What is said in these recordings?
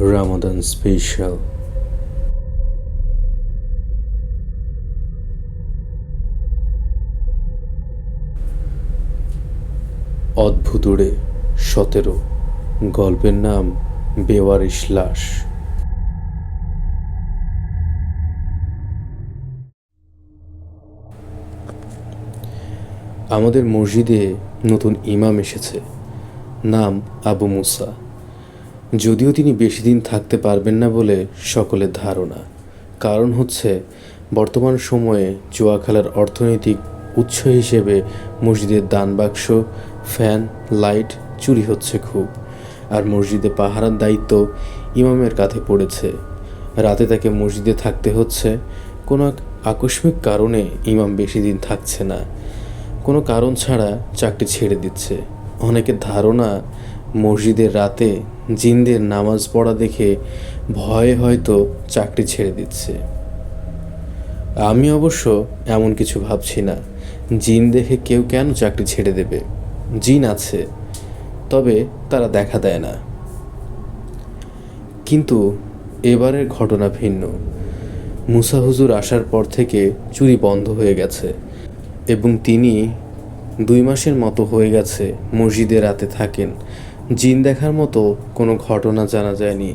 Ramadan special. অদ্ভুতুড়ে সতেরো। গল্পের নাম বেওয়ারিশ লাশ। আমাদের মসজিদে নতুন ইমাম এসেছে। নাম আবু মুসা। যদিও তিনি বেশি দিন থাকতে পারবেন না বলে সকলের ধারণা। কারণ হচ্ছে, বর্তমান সময়ে জুয়া খেলার অর্থনৈতিক উৎস হিসেবে মসজিদের দান বাক্স, ফ্যান, লাইট চুরি হচ্ছে খুব। আর মসজিদে পাহারার দায়িত্ব ইমামের কাঁধে পড়েছে। রাতে তাকে মসজিদে থাকতে হচ্ছে। কোনো এক আকস্মিক কারণে ইমাম বেশি দিন থাকছে না। কোনো কারণ ছাড়া চাকরি ছেড়ে দিচ্ছে। অনেকের ধারণা, মসজিদের রাতে জিনদের নামাজ পড়া দেখে ভয়ে হয়তো চাকরি ছেড়ে দিচ্ছে। আমি অবশ্য এমন কিছু ভাবছি না। জিন দেখে কেউ কেন চাকরি ছেড়ে দেবে? জিন আছে, তবে তারা দেখা দেয় না। কিন্তু এবারের ঘটনা ভিন্ন। মুসা হুজুর আসার পর থেকে চুরি বন্ধ হয়ে গেছে এবং তিনি দুই মাসের মতো হয়ে গেছে মসজিদে রাতে থাকেন। জিন দেখার মতো কোনো ঘটনা জানা যায়নি।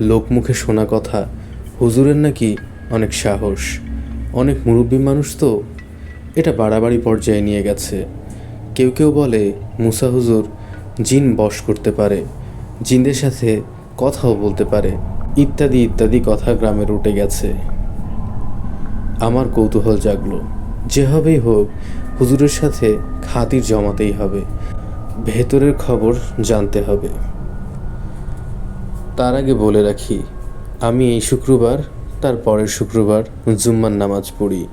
লোকমুখে শোনা কথা, হুজুরের নাকি অনেক সাহস। অনেক মুরব্বী মানুষ তো এটা বাড়াবাড়ি পর্যায়ে নিয়ে গেছে। কেউ কেউ বলে, মুসা হুজুর, জিন বশ করতে পারে, জিনদের সাথে কথাও বলতে পারে, ইত্যাদি ইত্যাদি কথা গ্রামে উঠে গেছে। আমার কৌতূহল জাগলো। যেভাবেই হোক, হুজুরের সাথে খাতির জমাতেই হবে। ভেতরের খবর জানতে হবে। তার আগে বলে রাখি, আমি এই শুক্রবার, তার পরের শুক্রবার জুম্মার নামাজ পড়ি।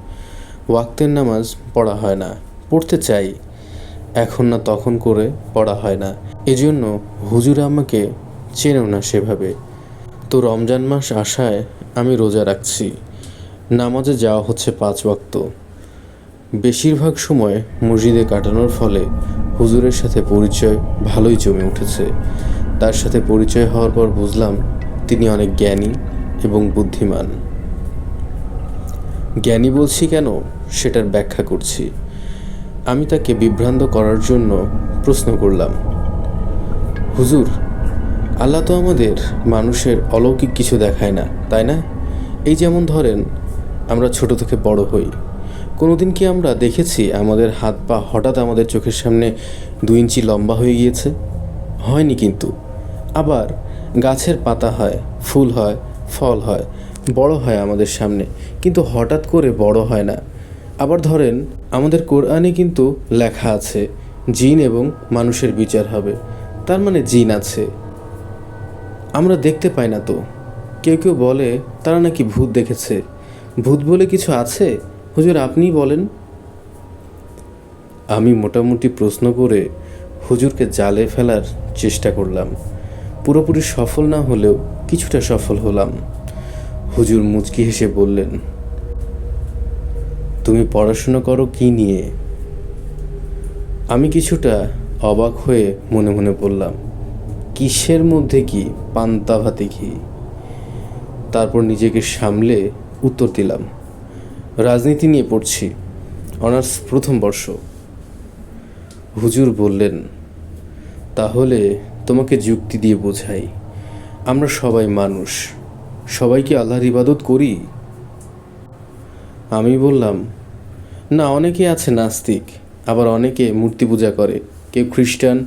ওয়াক্তের নামাজ পড়া হয় না, পড়তে চাই। এখন না তখন করে পড়া হয় না। এজন্য হুজুর আমাকে চেনেও না সেভাবে। তো রমজান মাস আসায় আমি রোজা রাখছি। নামাজে যাওয়া হচ্ছে পাঁচ ওয়াক্ত। বেশিরভাগ সময় মসজিদে কাটানোর ফলে হুজুরের সাথে পরিচয় ভালোই জমে উঠেছে। তার সাথে পরিচয় হওয়ার পর বুঝলাম তিনি অনেক জ্ঞানী এবং বুদ্ধিমান। জ্ঞানী বলছি কেন? সেটার ব্যাখ্যা করছি। আমি তাকে বিভ্রান্ত করার জন্য প্রশ্ন করলাম, হুজুর, আল্লাহ তো আমাদের মানুষের অলৌকিক কিছু দেখায় না, তাই না? এই যেমন ধরেন, আমরা ছোট থেকে বড় হই কোনোদিন কি আমরা দেখেছি আমাদের হাত পা হঠাৎ আমাদের চোখের সামনে দু ইঞ্চি লম্বা হয়ে গিয়েছে? হয়নি কিন্তু। আবার গাছের পাতা হয়, ফুল হয়, ফল হয়, বড় হয় আমাদের সামনে, কিন্তু হঠাৎ করে বড় হয় না। আবার ধরেন, আমাদের কোরআনে কিন্তু লেখা আছে, জিন এবং মানুষের বিচার হবে। তার মানে জিন আছে। আমরা দেখতে পাই না তো। কেউ কেউ বলে, তারা নাকি ভূত দেখেছে। ভূত বলে কিছু আছে? হুজুর, আপনি বলেন। আমি মোটামুটি প্রশ্ন করে হুজুরকে জালে ফেলার চেষ্টা করলাম। পুরোপুরি সফল না হলেও কিছুটা সফল হলাম। হুজুর মুচকি হেসে বললেন, তুমি পড়াশোনা করো কি নিয়ে? আমি কিছুটা অবাক হয়ে মনে মনে বললাম, কিসের মধ্যে কি পান্তা ভাতে তারপর নিজেকে সামলে উত্তর দিলাম রাজনীতি নিয়ে পড়ছি। অনার্স প্রথম বর্ষ। হুজুর বললেন, তাহলে তোমাকে যুক্তি দিয়ে বোঝাই। আমরা সবাই মানুষ। সবাই কি আল্লাহর ইবাদত করি? আমি বললাম, না, অনেকে আছে নাস্তিক, আবার অনেকে মূর্তি পূজা করে। কেউ খ্রিস্টান,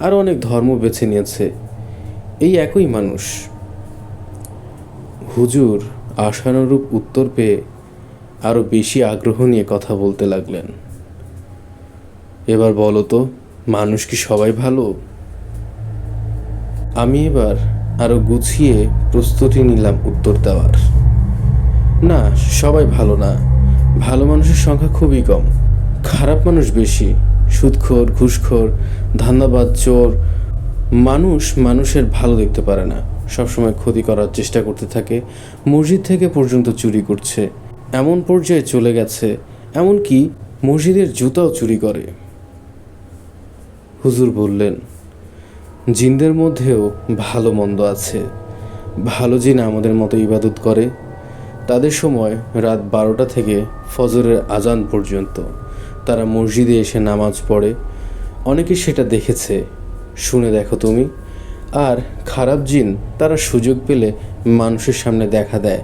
আর অনেক ধর্ম বেছে নিয়েছে। এই একই মানুষ। হুজুর আশানুরূপ উত্তর পেয়ে আরও বেশি আগ্রহ নিয়ে কথা বলতে লাগলেন। এবার বলো তো, মানুষ কি সবাই ভালো? আমি এবার আরও গুছিয়ে প্রস্তুতি নিলাম উত্তর দেওয়ার। না, সবাই ভালো না। ভালো মানুষের সংখ্যা খুবই কম। খারাপ মানুষ বেশি। সুদখোর, ঘুষখোর, ধান্দাবাদ, চোর। মানুষ মানুষের ভালো দেখতে পারে না। সবসময় ক্ষতি করার চেষ্টা করতে থাকে। মসজিদ থেকে পর্যন্ত চুরি করছে। এমন পর্যায়ে চলে গেছে, এমনকি মসজিদের জুতাও চুরি করে। হুজুর বললেন, জিনদের মধ্যেও ভালো মন্দ আছে। ভালো জিন আমাদের মতো ইবাদত করে। তাদের সময় রাত বারোটা থেকে ফজরের আজান পর্যন্ত তারা মসজিদে এসে নামাজ পড়ে। অনেকে সেটা দেখেছে। শুনে দেখো তুমি। আর খারাপ জিন তারা সুযোগ পেলে মানুষের সামনে দেখা দেয়।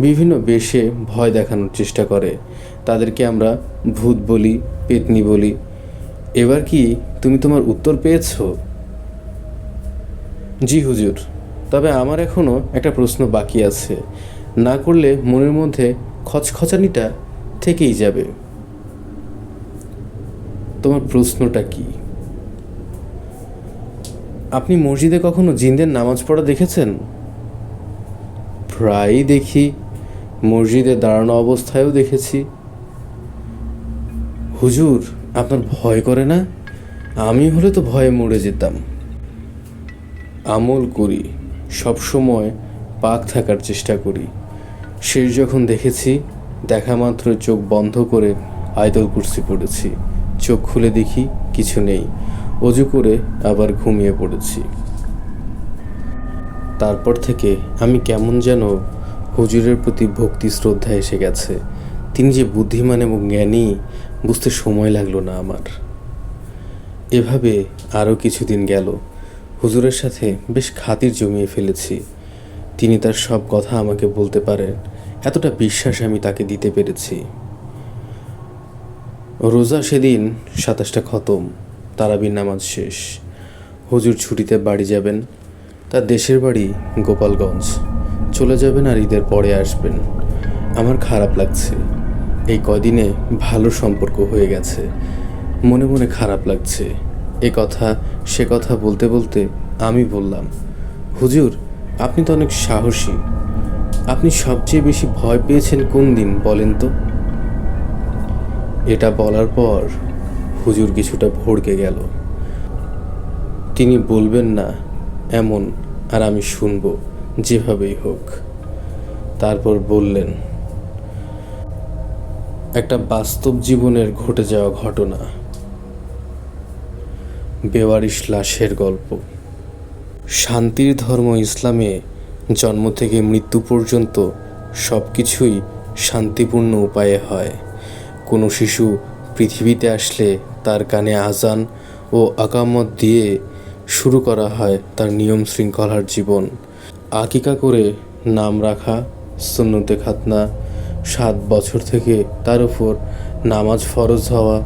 বিভিন্ন বেশে ভয় দেখানোর চেষ্টা করে। তাদেরকে আমরা ভূত বলি, পেতনি বলি। এবার কি তুমি তোমার উত্তর পেয়েছ? জি হুজুর, তবে আমার এখনও একটা প্রশ্ন বাকি আছে। না করলে মনের মধ্যে খচখচানিটা থেকেই যাবে। তোমার প্রশ্নটা কি? আপনি মসজিদে কখনো জিনদের নামাজ পড়া দেখেছেন? প্রায়ই দেখি মসজিদে দাঁড়ানো অবস্থায়ও দেখেছি। হুজুর, আপনার ভয় করে না? আমি হলে তো ভয়ে মরে যেতাম। আমল করি, সবসময় পাক থাকার চেষ্টা করি। শেষ যখন দেখেছি, দেখা মাত্র চোখ বন্ধ করে আয়তল কুর্সি পড়েছি। চোখ খুলে দেখি কিছু নেই। অজু করে আবার ঘুমিয়ে পড়েছি। তারপর থেকে আমি কেমন যেন হুজুরের প্রতি ভক্তি শ্রদ্ধা এসে গেছে। তিনি যে বুদ্ধিমান এবং জ্ঞানী, বুঝতে সময় লাগল না আমার। এভাবে আরও কিছুদিন গেল। হুজুরের সাথে বেশ খাতির জমিয়ে ফেলেছি। তিনি তার সব কথা আমাকে বলতে পারেন, এতটা বিশ্বাস আমি তাকে দিতে পেরেছি। রোজা সেদিন সাতাশটা খতম, তারাবির নামাজ শেষ। হুজুর ছুটিতে বাড়ি যাবেন, তার দেশের বাড়ি গোপালগঞ্জ। চলে যাবেন আর ঈদের পরে আসবেন। আমার খারাপ লাগছে। এই কদিনে ভালো সম্পর্ক হয়ে গেছে। মনে মনে খারাপ লাগছে। এ কথা, সে কথা বলতে বলতে আমি বললাম, হুজুর, আপনি তো অনেক সাহসী। আপনি সবচেয়ে বেশি ভয় পেয়েছেন কোন দিন, বলেন তো? এটা বলার পর হুজুর কিছুটা ভড়কে গেল। তিনি বলবেন, না, এমন আর আমি শুনব। যেভাবেই হোক। তারপর বললেন, একটা বাস্তব জীবনের ঘটে যাওয়া ঘটনা। বেওয়ারিশ লাশের গল্প। শান্তির ধর্ম ইসলামে জন্ম থেকে মৃত্যু পর্যন্ত সব কিছুই শান্তিপূর্ণ উপায়ে হয়। কোনো শিশু পৃথিবীতে আসলে তার কানে আজান ও আকামত দিয়ে শুরু করা হয় তার নিয়ম শৃঙ্খলার জীবন। আকিকা করে নাম রাখা, সুন্নতে খাতনা, সাত বছর থেকে তার উপর নামাজ ফরজ হওয়া,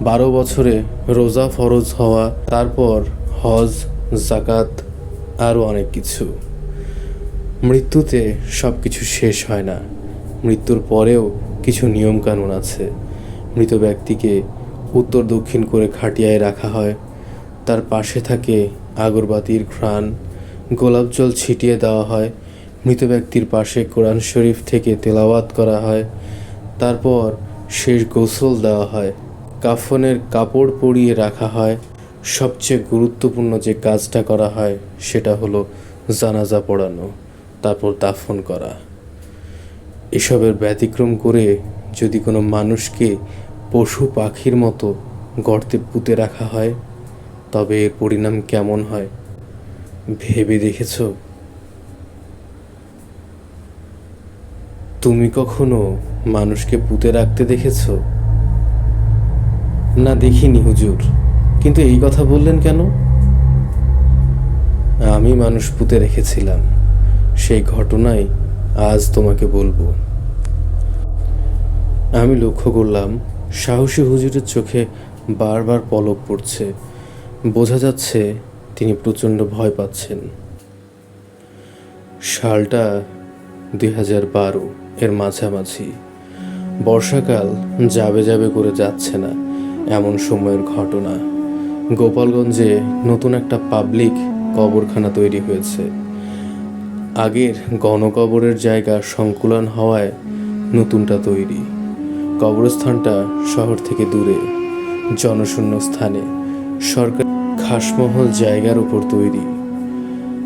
বারো বছরে রোজা ফরজ হওয়া, তারপর হজ জাকাত আরও অনেক কিছু। মৃত্যুতে সব কিছু শেষ হয় না। মৃত্যুর পরেও কিছু নিয়মকানুন আছে। মৃত ব্যক্তিকে উত্তর দক্ষিণ করে খাটিয়ায় রাখা হয়। তার পাশে থাকে আগরবাতির ঘ্রাণ গোলাপ জল ছিটিয়ে দেওয়া হয়। মৃত ব্যক্তির পাশে কোরআন শরীফ থেকে তেলাওয়াত করা হয়। তারপর শেষ গোসল দেওয়া হয়। কাফনের কাপড় পরিয়ে রাখা হয়। সবচেয়ে গুরুত্বপূর্ণ যে কাজটা করা হয়, সেটা হলো জানাজা পড়ানো, তারপর দাফন করা। এসবের ব্যতিক্রম করে যদি কোনো মানুষকে পশু পাখির মতো গর্তে পুঁতে রাখা হয়, তবে এর পরিণাম কেমন হয়? ভেবে দেখেছ? তুমি কখনো মানুষকে পুঁতে রাখতে দেখেছ? না, দেখিনি হুজুর। কিন্তু এই কথা বললেন কেন? আমি মানুষ পুঁতে রেখেছিলাম। সেই ঘটনাই আজ তোমাকে বলব। আমি লক্ষ্য করলাম, সাহসী হুজুরের চোখে বারবার পলক পড়ছে। বোঝা যাচ্ছে তিনি প্রচণ্ড ভয় পাচ্ছেন। সালটা দুই হাজার বারো, এর মাঝামাঝি। বর্ষাকাল যাবে যাবে করে যাচ্ছে না, এমন সময়ের ঘটনা। গোপালগঞ্জে নতুন একটা পাবলিক কবরখানা তৈরি হয়েছে। আগের গণকবরের জায়গা সংকুলন হওয়ায় নতুনটা তৈরি। কবরস্থানটা শহর থেকে দূরে, জনশূন্য স্থানে। সরকার খাসমহল জায়গার উপর তৈরি।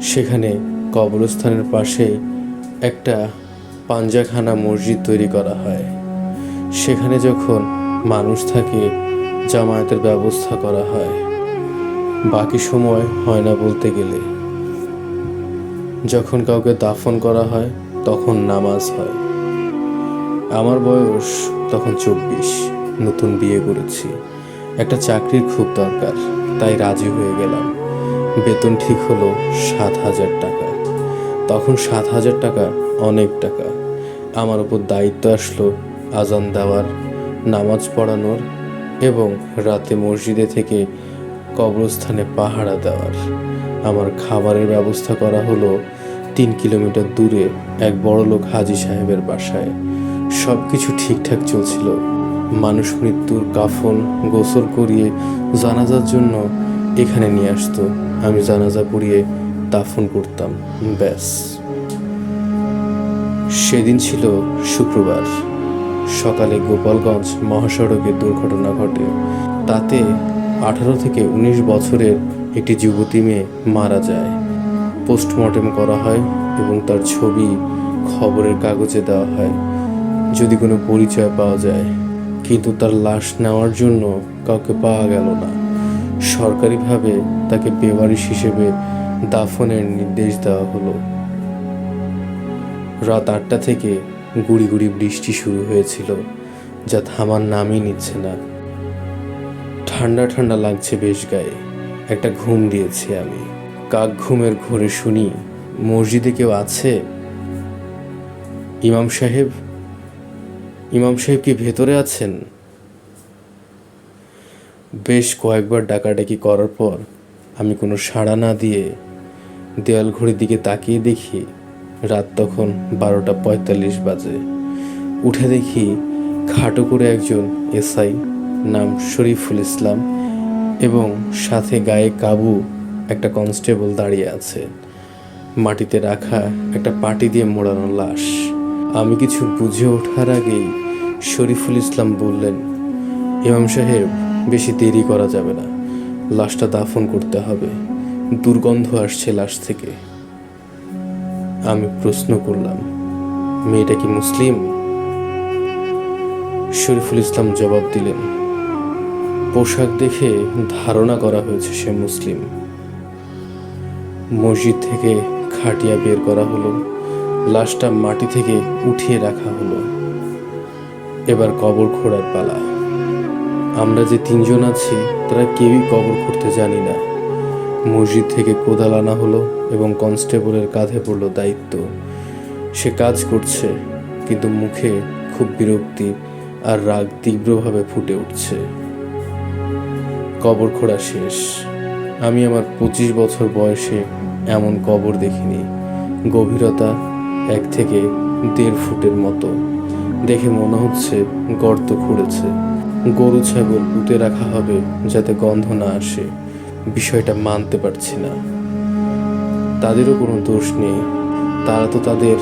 সেখানে কবরস্থানের পাশে একটা পাঞ্জাখানা মসজিদ তৈরি করা হয়। সেখানে যখন মানুষ থাকে, জামায়াতের ব্যবস্থা করা হয়। বাকি সময় হয় না বলতে গেলে। যখন কাউকে দাফন করা হয়, তখন নামাজ হয়। আমার বয়স তখন চব্বিশ, নতুন বিয়ে করেছি। একটা চাকরির খুব দরকার। তাই রাজি হয়ে গেলাম। বেতন ঠিক হলো সাত হাজার টাকা। তখন সাত হাজার টাকা অনেক টাকা। আমার উপর দায়িত্ব আসলো আজান দেওয়ার, নামাজ পড়ানোর এবং রাতে মসজিদে থেকে কবরস্থানে পাহারা দেওয়ার। আমার খাবারের ব্যবস্থা করা হলো তিন কিলোমিটার দূরে এক বড়লোক হাজি সাহেবের বাসায়। সব কিছু ঠিকঠাক চলছিল। মানুষ মৃত্যুর কাফন গোসল করিয়ে জানাজার জন্য এখানে নিয়ে আসতো। আমি জানাজা পড়িয়ে দাফন করতাম। ব্যাস। সেদিন ছিল শুক্রবার। সকালে গোপালগঞ্জ মহাসড়কে দুর্ঘটনা ঘটে। তাতে আঠারো থেকে উনিশ বছরের একটি যুবতী মেয়ে মারা যায়। পোস্টমর্টেম করা হয় এবং তার ছবি খবরের কাগজে দেওয়া হয়। যদি কোনো পরিচয় পাওয়া যায় কিন্তু তার লাশ নেওয়ার জন্য কাউকে পাওয়া গেল না। সরকারিভাবে তাকে বেওয়ারিশ হিসেবে দাফনের নির্দেশ দেওয়া হলো। রাত আটটা থেকে গুড়ি গুড়ি বৃষ্টি শুরু হয়েছিল, যা থামার নামই নিচ্ছে না। ঠান্ডা ঠান্ডা লাগছে বেশ গায়ে, একটা ঘুম দিয়েছি আমি। কাক ঘুমের ঘোরে শুনি, মসজিদে কেউ আছে? ইমাম সাহেব? ইমাম সাহেব কি ভেতরে আছেন? বেশ কয়েকবার ডাকাডাকি করার পর আমি কোনো সাড়া না দিয়ে দেয়াল ঘড়ির দিকে তাকিয়ে দেখি রাত তখন বারোটা পঁয়তাল্লিশ বাজে। উঠে দেখি খাটো করে একজন এসআই নাম শরীফুল ইসলাম এবং সাথে গায়ে কাবু একটা কনস্টেবল দাঁড়িয়ে আছে। মাটিতে রাখা একটা পাটি দিয়ে মোড়ানো লাশ। আমি কিছু বুঝে ওঠার আগেই শরীফুল ইসলাম বললেন, ইমাম সাহেব, বেশি দেরি করা যাবে না। লাশটা দাফন করতে হবে। দুর্গন্ধ আসছে লাশ থেকে। আমি প্রশ্ন করলাম, মেয়েটা কি মুসলিম? শরীফুল ইসলাম জবাব দিলেন, পোশাক দেখে ধারণা করা হয়েছে সে মুসলিম। মসজিদ থেকে খাটিয়া বের করা হলো। লাশটা মাটি থেকে উঠিয়ে রাখা হলো। এবার কবর খোঁড়ার পালা। আমরা যে তিনজন আছি, তারা কেউই কবর খুঁড়তে জানি না। মসজিদ থেকে কোদাল আনা হলো এবং কনস্টেবলের কাঁধে পড়ল দায়িত্ব। সে কাজ করছে, কিন্তু মুখে খুব বিরক্তি আর রাগ তীব্রভাবে ফুটে উঠছে। কবর খোঁড়া শেষ। আমি আমার পঁচিশ বছর বয়সে এমন কবর দেখিনি। গভীরতা এক থেকে দেড় ফুটের মতো। দেখে মনে হচ্ছে গর্ত খুঁড়েছে। গরু, ছাগল পুঁতে রাখা হবে যাতে গন্ধ না আসে। বিষয়টা মানতে পারছি না। তাদেরও কোনো দোষ নেই। তারা তো তাদের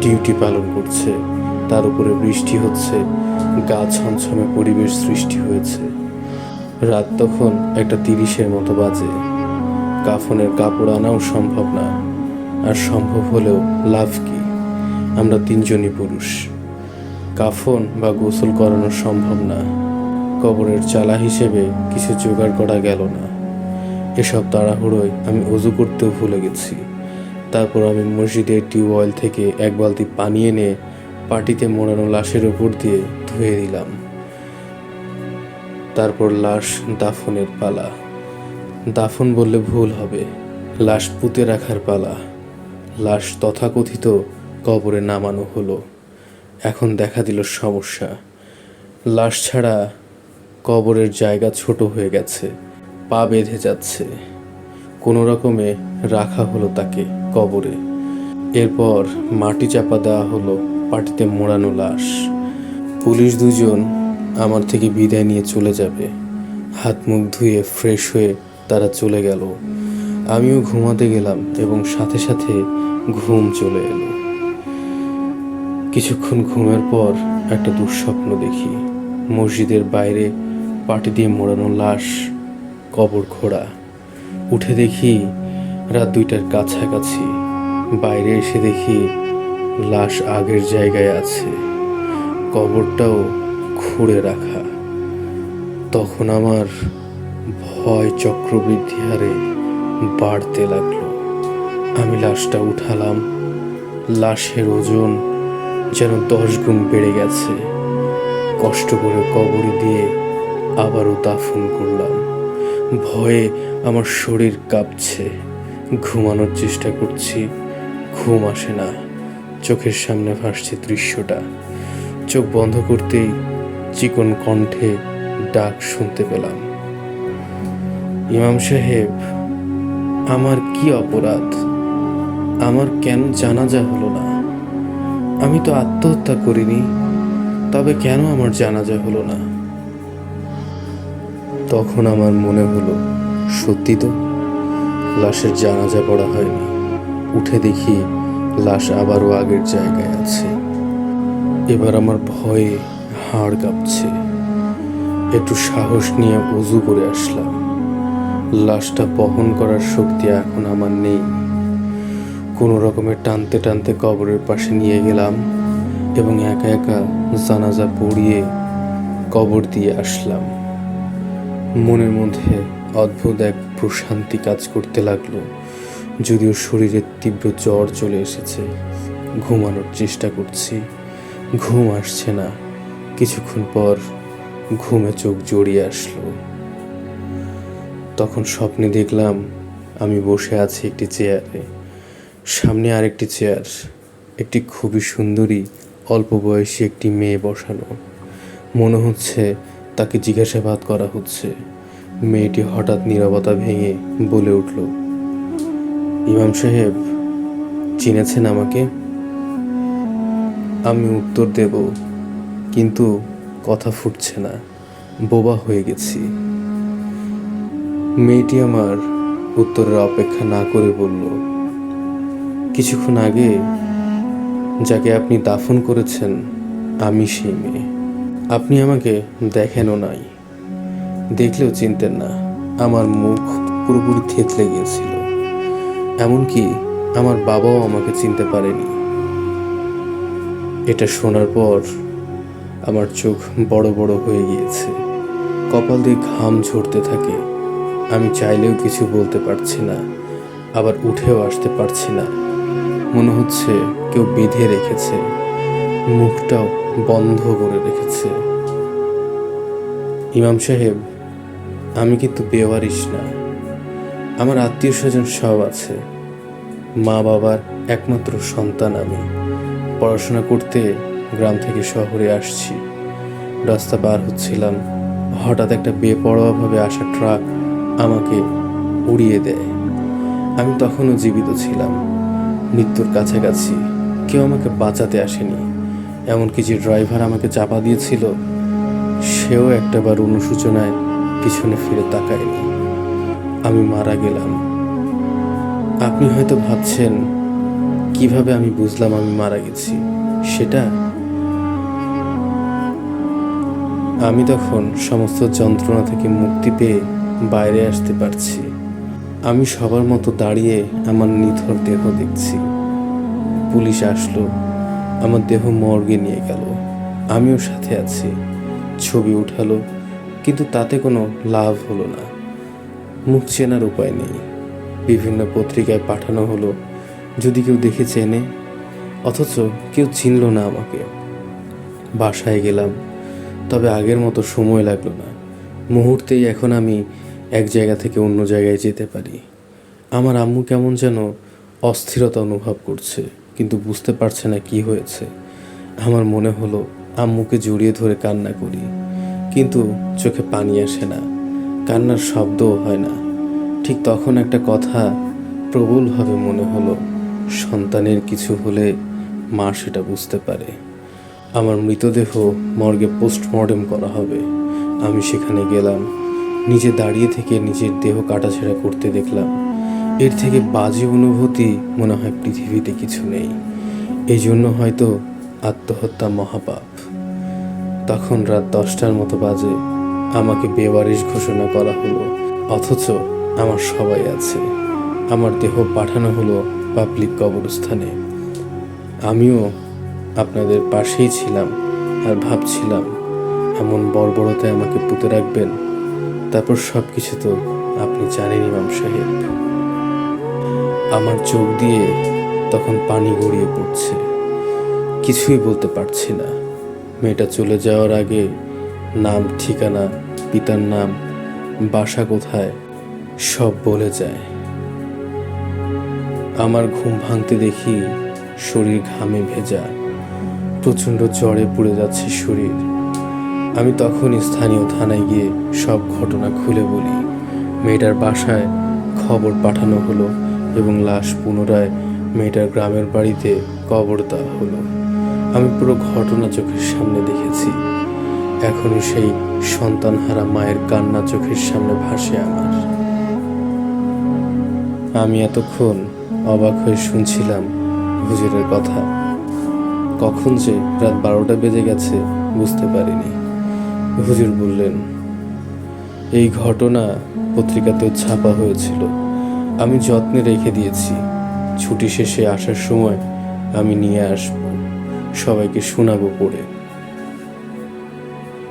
ডিউটি পালন করছে। তার উপরে বৃষ্টি হচ্ছে। গা ছমছমে পরিবেশ সৃষ্টি হয়েছে। রাত তখন একটা তিরিশের মতো বাজে। কাফনের কাপড় আনাও সম্ভব না। আর সম্ভব হলেও লাভ কি? আমরা তিনজনই পুরুষ। কাফন বা গোসল করানো সম্ভব না। কবরের চালা হিসেবে কিছু জোগাড় করা গেল না। এসব তাড়াহুড়োয় আমি অজু করতেও ভুলে গেছি। তারপর আমি মসজিদের টিউবওয়েল থেকে এক বালতি পানি এনে পাটিতে মোড়ানো লাশের ওপর দিয়ে ধুয়ে দিলাম। তারপর লাশ দাফনের পালা। দাফন বললে ভুল হবে। লাশ পুঁতে রাখার পালা। লাশ তথাকথিত কবরে নামানো হলো। এখন দেখা দিল সমস্যা। লাশ ছাড়া কবরের জায়গা ছোট হয়ে গেছে, পা বেঁধে যাচ্ছে। কোনো রকমে রাখা হলো তাকে কবরে। এরপর মাটি চাপা দেওয়া হলো পাটিতে মোড়ানো লাশ। পুলিশ দুজন আমার থেকে বিদায় নিয়ে চলে যাবে। হাত মুখ ধুয়ে ফ্রেশ হয়ে তারা চলে গেল। আমিও ঘুমাতে গেলাম এবং সাথে সাথে ঘুম চলে এলো। কিছুক্ষণ ঘুমের পর একটা দুঃস্বপ্ন দেখি। মসজিদের বাইরে পাটি দিয়ে মোড়ানো লাশ, কবর খোঁড়া উঠে দেখি রাত দুইটার কাছাকাছি। বাইরে এসে দেখি লাশ আগের জায়গায় আছে। কবরটাও খুঁড়ে রাখা। তখন আমার ভয় চক্রবৃদ্ধি হারে বাড়তে লাগল। আমি লাশটা উঠালাম। লাশের ওজন যেন দশ গুণ বেড়ে গেছে। কষ্ট করে কবর দিয়ে আবারও দাফন করলাম। ভয়ে আমার শরীর কাঁপছে। ঘুমানোর চেষ্টা করছি। ঘুম আসে না। চোখের সামনে ভাসছে দৃশ্যটা। চোখ বন্ধ করতেই চিকন কণ্ঠে ডাক শুনতে পেলাম। ইমাম সাহেব আমার কি অপরাধ? আমার কেন জানাজা হলো না? আমি তো আত্মহত্যা করিনি, তবে কেন আমার জানাজা হলো না? তখন আমার মনে হলো, সত্যি তো লাশের জানাজা পড়া হয়নি। উঠে দেখি লাশ আবারও আগের জায়গায় আছে। এবার আমার ভয়ে হাড় কাঁপছে। একটু সাহস নিয়ে উজু করে আসলাম। লাশটা বহন করার শক্তি এখন আমার নেই। কোনো রকমের টানতে টানতে কবরের পাশে নিয়ে গেলাম এবং একা একা জানাজা পড়িয়ে কবর দিয়ে আসলাম। মনের মধ্যে অদ্ভুত এক প্রশান্তি কাজ করতে লাগল, যদিও শরীরে তীব্র জ্বর চলে এসেছে। ঘুমানোর চেষ্টা করছি, ঘুম আসছে না। কিছুক্ষণ পর ঘুমে চোখ জড়িয়ে আসলো। তখন স্বপ্নে দেখলাম আমি বসে আছি একটি চেয়ারে। সামনে আরেকটি চেয়ার, একটি খুবই সুন্দরী, অল্প বয়সী একটি মেয়ে বসানো। মনে হচ্ছে তাকে জিজ্ঞাসাবাদ করা হচ্ছে। মেয়েটি হঠাৎ নীরবতা ভেঙে বলে উঠল, ইমাম সাহেব, চিনেছেন আমাকে? আমি উত্তর দেব, কিন্তু কথা ফুটছে না। বোবা হয়ে গেছি। মেয়েটি আমার উত্তরের অপেক্ষা না করে বলল, কিছুক্ষণ আগে যাকে আপনি দাফন করেছেন, আমি সেই মেয়ে। আপনি আমাকে দেখেনও নাই। দেখলেও চিনতেন না, আমার মুখ পুরোপুরি থেতলে গিয়েছিল। এমনকি আমার বাবাও আমাকে চিনতে পারেনি। এটা শোনার পর আমার চোখ বড় বড় হয়ে গিয়েছে। কপাল দিয়ে ঘাম ঝরতে থাকে। আমি চাইলেও কিছু বলতে পারছি না, আবার উঠেও আসতে পারছি না। মনে হচ্ছে কেউ বেঁধে রেখেছে, মুখটাও বন্ধ করে রেখেছে। ইমাম সাহেব, আমি কিন্তু বেওয়ারিশ না। আমার আত্মীয় স্বজন সব আছে। মা বাবার একমাত্র সন্তান আমি। পড়াশোনা করতে গ্রাম থেকে শহরে আসছি। রাস্তা পার হচ্ছিলাম। হঠাৎ একটা বেপরোয়াভাবে আসা ট্রাক আমাকে উড়িয়ে দেয়। আমি তখনও জীবিত ছিলাম। মৃত্যুর কাছাকাছি কেউ আমাকে বাঁচাতে আসেনি। এমনকি যে ড্রাইভার আমাকে চাপা দিয়েছিল, সেও একটাবার অনুসূচনায় পিছনে ফিরে তাকায়নি। আমি মারা গেলাম। আপনি হয়তো ভাবছেন, কীভাবে আমি বুঝলাম আমি মারা গেছি? সেটা? আমি তখন সমস্ত যন্ত্রণা থেকে মুক্তি পেয়ে বাইরে আসতে পারছি। আমি সবার মতো দাঁড়িয়ে আমার নিথর দেহ দেখছি। পুলিশ আসলো, আমার দেহ মর্গে নিয়ে গেল। আমিও সাথে আছি। ছবি উঠালো, কিন্তু তাতে কোনো লাভ হলো না। মুখ চেনার উপায় নেই। বিভিন্ন পত্রিকায় পাঠানো হলো, যদি কেউ দেখে চেনে, অথচ কেউ চিনল না আমাকে। বাসায় গেলাম, তবে আগের মতো সময় লাগল না। মুহূর্তেই এখন আমি এক জায়গা থেকে অন্য জায়গায় যেতে পারি। আমার আম্মু কেমন যেন অস্থিরতা অনুভব করছে, কিন্তু বুঝতে পারছে না কি হয়েছে। আমার মনে হলো, আম্মুকে জড়িয়ে ধরে কান্না করি, কিন্তু চোখে পানি আসে না, কান্নার শব্দও হয় না। ঠিক তখন একটা কথা প্রবলভাবে মনে হলো, সন্তানের কিছু হলে মা সেটা বুঝতে পারে। আমার মৃতদেহ মর্গে পোস্টমর্টেম করা হবে। আমি সেখানে গেলাম। নিজে দাঁড়িয়ে থেকে নিজের দেহ কাটাছেড়া করতে দেখলাম। এর থেকে বাজে অনুভূতি মনে হয় পৃথিবীতে কিছু নেই। এই জন্য হয়তো আত্মহত্যা মহাপাপ। তখন রাত দশটার মতো বাজে। আমাকে বেওয়ারিশ ঘোষণা করা হলো, অথচ আমার সবাই আছে। আমার দেহ পাঠানো হলো পাবলিক কবরস্থানে। আমিও আপনাদের পাশেই ছিলাম আর ভাবছিলাম, এমন বর্বরতায় আমাকে পুঁতে রাখবেন তারপর সব কিছু তো আপনি জানেন, ইমাম সাহেব। আমার চোখ দিয়ে তখন পানি গড়িয়ে পড়ছে। কিছুই বলতে পারছি না। মেয়েটা চলে যাওয়ার আগে নাম, ঠিকানা, পিতার নাম, বাসা কোথায়, সব বলে যায়। আমার ঘুম ভাঙতে দেখি শরীর ঘামে ভেজা। প্রচণ্ড জ্বরে পুড়ে যাচ্ছে শরীর। আমি তখন স্থানীয় থানায় গিয়ে সব ঘটনা খুলে বলি। মেয়েটার বাসায় খবর পাঠানো হলো এবং লাশ পুনরায় মেয়েটার গ্রামের বাড়িতে কবর দেওয়া হলো। আমি পুরো ঘটনা চোখের সামনে দেখেছি। এখনও সেই সন্তানহারা মায়ের কান্না চোখের সামনে ভাসে আমার। আমি এতক্ষণ অবাক হয়ে শুনছিলাম হুজুরের কথা। কখন যে রাত বারোটা বেজে গেছে, বুঝতে পারিনি। হুজুর বললেন, এই ঘটনা পত্রিকাতেও ছাপা হয়েছিল। আমি যত্নে রেখে দিয়েছি। ছুটি শেষে আসার সময় আমি নিয়ে আসব। সবাইকে শোনাবো পড়ে।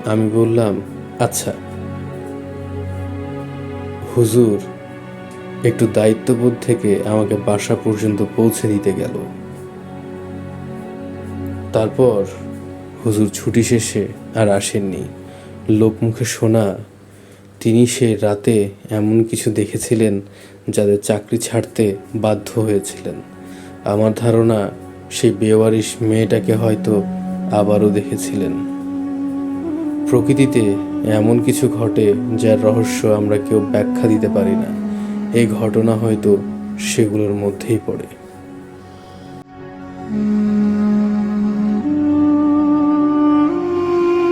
আমি বললাম আচ্ছা। হুজুর, একটু দায়িত্ববোধ থেকে আমাকে বাসা পর্যন্ত পৌঁছে দিতে গেল। তারপর হুজুর ছুটি শেষে আর আসেননি। লোকমুখে শোনা তিনি সে রাতে এমন কিছু দেখেছিলেন যাদের চাকরি ছাড়তে বাধ্য হয়েছিলেন। আমার ধারণা, সেই বেওয়ারিশ মেয়েটাকে হয়তো আবারও দেখেছিলেন। প্রকৃতিতে এমন কিছু ঘটে যার রহস্য আমরা কেউ ব্যাখ্যা দিতে পারি না। এই ঘটনা হয়তো সেগুলোর মধ্যেই পড়ে।